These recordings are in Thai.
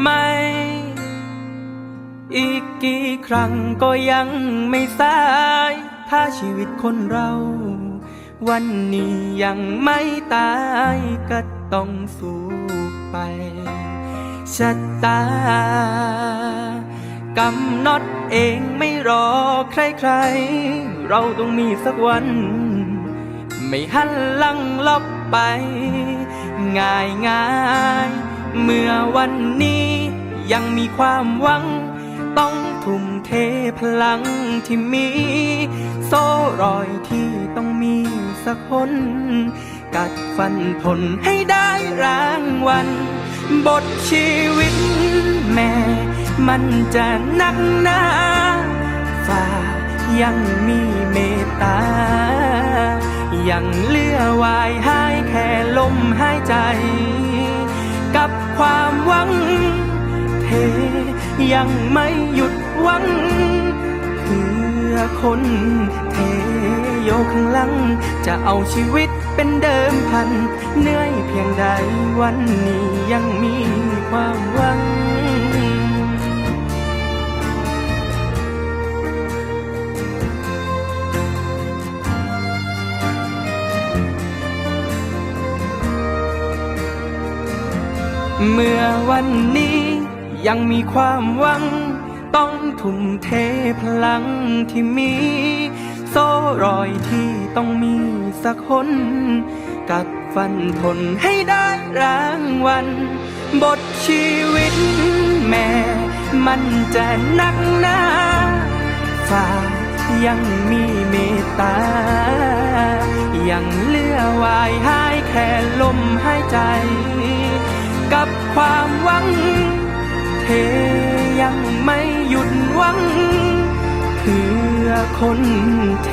ไหม อีกกี่ครั้งก็ยังไม่สาย ถ้าชีวิตคนเรา วันนี้ยังไม่ตายก็ต้องสู้ไปชะตากำหนดเองไม่รอใครๆ เราต้องมีสักวัน ไม่หันหลังลบไป ง่ายง่าย เมื่อวันนี้ยังมีความหวัง ต้องทุ่มเทพลังที่มี โซ่รอยที่ต้องมีสักคน กัดฟันทนให้ได้รางวัลบทชีวิตแม่มันจะหนักหนาฝ่ายังมีเมตตา ยังเลือวายหายแค่ลมหายใจ กับความหวังเทยังไม่หยุดหวังเพื่อคนเทโยข้างหลัง จะเอาชีวิตเป็นเดิมพัน เหนื่อยเพียงใดวันนี้ยังมีความหวัง เมื่อวันนี้ยังมีความหวัง ต้องทุ่มเทพลังที่มี โซ่รอยที่ต้องมีสักคน กัดฟันทนให้ได้รางวัลบทชีวิตแม่ มันจะหนักหนาฝ่ายังมีเมตตา ยังเลือวายหายแค่ลมหายใจ กับความหวังเทยังไม่หยุดหวัง เพื่อคนเท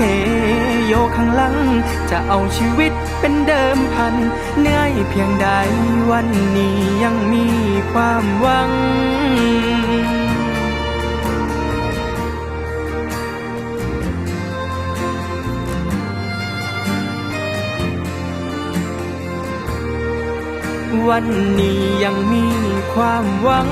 โยข้างหลัง จะเอาชีวิตเป็นเดิมพันเหนื่อยเพียงใดวันนี้ยังมีความหวัง วันนี้ยังมีความหวัง